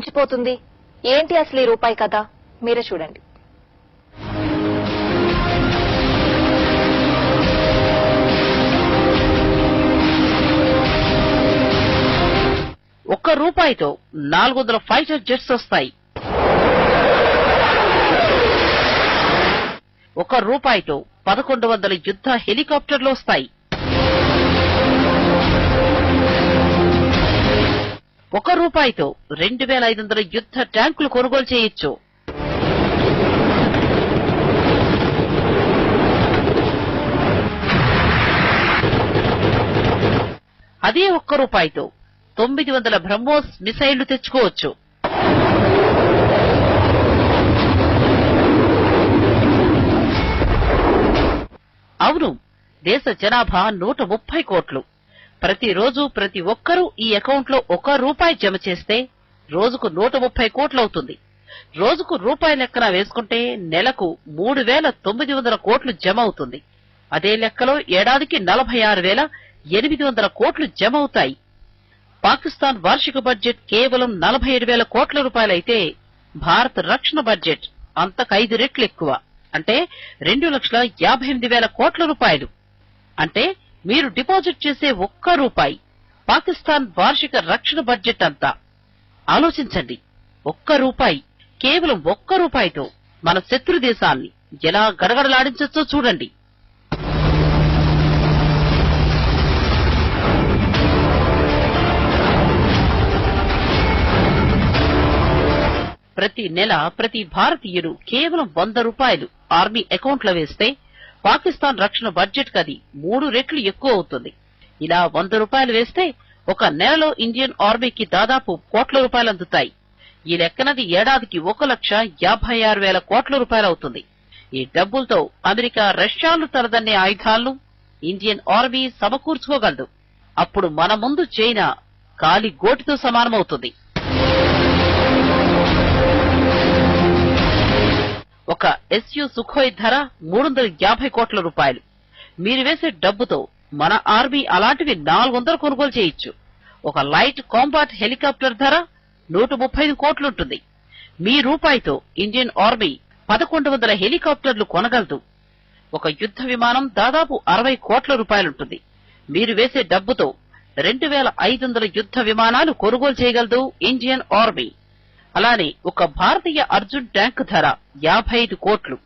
మించిపోతుంది. ఏంటి అసలు ఈ రూపాయి కథ? మీరే చూడండి. ఒక్క రూపాయితో నాలుగు వందల ఫైటర్ జెట్స్ వస్తాయి. ఒక రూపాయితో పదకొండు వందల యుద్ధ హెలికాప్టర్లు వస్తాయి. ఒక రూపాయితో రెండు వేల ఐదు వందల యుద్ధ ట్యాంకులు కొనుగోలు చేయొచ్చు. అదే ఒక్క రూపాయితో తొమ్మిది వందల బ్రహ్మోస్ మిసైళ్ళు తెచ్చుకోవచ్చు. అవును దేశ జనాభా నూట ముప్పై కోట్లు. ప్రతిరోజు ప్రతి ఒక్కరూ ఈ అకౌంట్లో ఒక రూపాయి జమ చేస్తే రోజుకు నూట ముప్పై కోట్లవుతుంది రోజుకు రూపాయి లెక్కన వేసుకుంటే నెలకు మూడు వేల తొమ్మిది వందల కోట్లు జమ అవుతుంది. అదే లెక్కలో ఏడాదికి నలభై ఆరు వేల ఎనిమిది వందల కోట్లు జమ అవుతాయి. పాకిస్తాన్ వార్షిక బడ్జెట్ కేవలం నలభై ఏడు వేల కోట్ల రూపాయలైతే భారత రక్షణ బడ్జెట్ అంతకైదు రెట్లు ఎక్కువ. అంటే రెండు లక్షల యాభై ఎనిమిది వేల కోట్ల రూపాయలు. అంటే మీరు డిపాజిట్ చేసే ఒక్క రూపాయి పాకిస్తాన్ వార్షిక రక్షణ బడ్జెట్ అంతా. ఆలోచించండి. ఒక్క రూపాయి కేవలం ఒక్క రూపాయితో మన శత్రు దేశాన్ని ఎలా గడగడలాడించొచ్చో చూడండి. ప్రతి నెల ప్రతి భారతీయుడు కేవలం వంద రూపాయలు ఆర్మీ అకౌంట్లో వేస్తే పాకిస్తాన్ రక్షణ బడ్జెట్ కది మూడు రెట్లు ఎక్కువ అవుతుంది. ఇలా వంద రూపాయలు వేస్తే ఒక నెలలో ఇండియన్ ఆర్మీకి దాదాపు కోట్ల రూపాయలు అందుతాయి. ఈ లెక్కనది ఏడాదికి ఒక లక్ష యాభై ఆరు వేల కోట్ల రూపాయలు అవుతుంది. ఈ డబ్బులతో అమెరికా రష్యాలు తలదన్నే ఆయుధాలను ఇండియన్ ఆర్మీ సమకూర్చుకోగలదు. అప్పుడు మన ముందు చైనా కాలి గోటితో సమానమవుతుంది. ఒక ఎస్యు సుఖోయ్ ధర మూడు వందల యాభై కోట్ల రూపాయలు. మీరు వేసే డబ్బుతో మన ఆర్మీ అలాంటివి నాలుగు వందలు కొనుగోలు చేయొచ్చు. ఒక లైట్ కాంబాట్ హెలికాప్టర్ ధర నూట ముప్పై ఐదు కోట్లుంటుంది మీ రూపాయితో ఇండియన్ ఆర్మీ పదకొండు వందల హెలికాప్టర్లు కొనగలదు. ఒక యుద్ధ విమానం దాదాపు అరవై కోట్ల రూపాయలుంటుంది మీరు వేసే డబ్బుతో రెండు వేల ఐదు వందల యుద్ధ విమానాలు కొనుగోలు చేయగలదు ఇండియన్ ఆర్మీ. అలానే ఒక భారతీయ అర్జున్ ట్యాంక్ ధర యాభై ఐదు కోట్లు.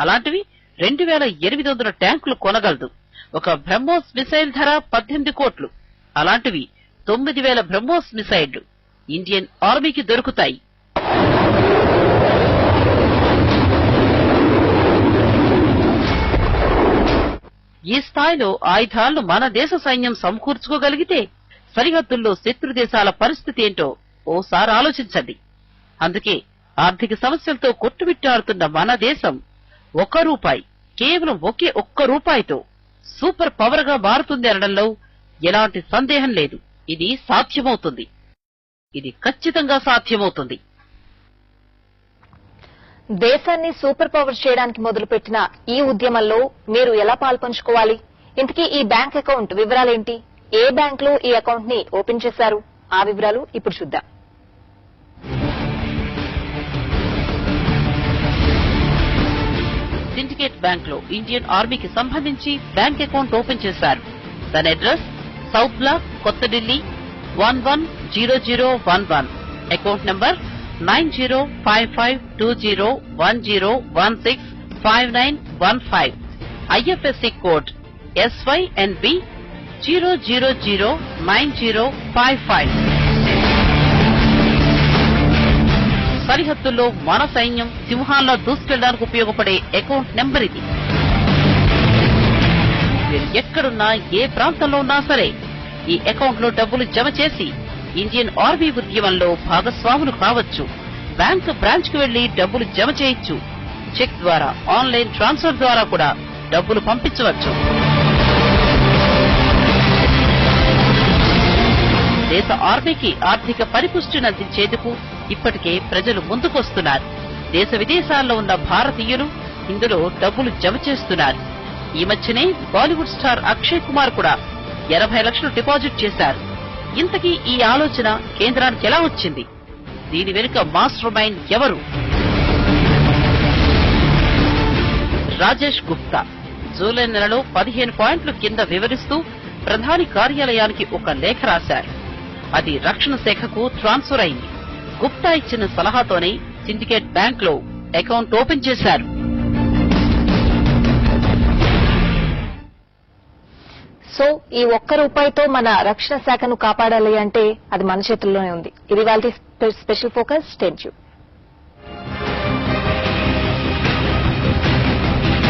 అలాంటివి రెండు వేల ఎనిమిది వందల ట్యాంకులు కొనగలదు. ఒక బ్రహ్మోస్ మిసైల్ ధర పద్దెనిమిది కోట్లు. అలాంటివి తొమ్మిది వేల బ్రహ్మోస్ మిసైళ్ళు. ఇండియన్ ఆర్మీకి దొరుకుతాయి. ఈ స్థాయిలో ఆయుధాలను మన దేశ సైన్యం సమకూర్చుకోగలిగితే సరిహద్దుల్లో శత్రు దేశాల పరిస్థితి ఏంటో ఓసారి ఆలోచించండి. అందుకే ఆర్థిక సమస్యలతో కొట్టుమిట్టాడుతున్న మన దేశం ఒక రూపాయి కేవలం ఒకే ఒక్క రూపాయితో సూపర్ పవర్గా మారుతుంది అనడంలో ఎలాంటి సందేహం లేదు. ఇది సాధ్యమవుతుంది. ఇది ఖచ్చితంగా సాధ్యమవుతుంది. దేశాన్ని సూపర్ పవర్ చేయడానికి మొదలుపెట్టిన ఈ ఉద్యమంలో మీరు ఎలా పాల్పంచుకోవాలి? ఇంతకీ ఈ బ్యాంక్ అకౌంట్ వివరాలేంటి? ఏ బ్యాంక్లో ఈ అకౌంట్ని ఓపెన్ చేశారు? ఆ వివరాలు ఇప్పుడు చూద్దాం. సిండికేట్ బ్యాంక్లో ఇండియన్ ఆర్మీకి సంబంధించి బ్యాంక్ అకౌంట్ ఓపెన్ చేశారు. తన అడ్రస్ సౌత్ బ్లాక్ కొత్త Delhi one one zero zero one one. Account number nine zero five five two zero one zero one six five nine one five. IFSC code SYNB zero zero zero nine zero five five. సరిహద్దుల్లో మన సైన్యం సింహాల్లో దూసుకెళ్ళడానికి ఉపయోగపడే account number ఇది. మీరు ఎక్కడున్నా ఏ ప్రాంతంలో ఉన్నా సరే ఈ అకౌంట్లో డబ్బులు జమ చేసి ఇండియన్ ఆర్మీ ఉద్యమంలో భాగస్వాములు కావచ్చు బ్యాంక్ బ్రాంచ్కు వెళ్ళి డబ్బులు జమ చేయొచ్చు చెక్ ద్వారా ఆన్లైన్ ట్రాన్స్ఫర్ ద్వారా కూడా డబ్బులు పంపించవచ్చు. దేశ ఆర్మీకి ఆర్థిక పరిపుష్టిని అందించేందుకు ఇప్పటికే ప్రజలు ముందుకొస్తున్నారు. దేశ విదేశాల్లో ఉన్న భారతీయులు ఇందులో డబ్బులు జమ చేస్తున్నారు. ఈ మధ్యనే బాలీవుడ్ స్టార్ అక్షయ్ కుమార్ కూడా ఎనభై లక్షలు డిపాజిట్ చేశారు. ఇంతకీ ఈ ఆలోచన కేంద్రానికి ఎలా వచ్చింది? దీని వెనుక మాస్టర్ మైండ్ ఎవరు? రాజేష్ గుప్తా. జూలై నెలలో పదిహేను పాయింట్లు కింద వివరిస్తూ ప్రధాని కార్యాలయానికి ఒక లేఖ రాశారు. అది రక్షణ శాఖకు ట్రాన్స్ఫర్ అయింది. గుప్తా ఇచ్చిన సలహాతోనే సిండికేట్ బ్యాంక్లో అకౌంట్ ఓపెన్ చేశారు. సో ఈ ఒక్క రూపాయితో మన రక్షణ శాఖను కాపాడాలి అంటే అది మన చేతుల్లోనే ఉంది. ఇది వాళ్ళ స్పెషల్ ఫోకస్. స్టేట్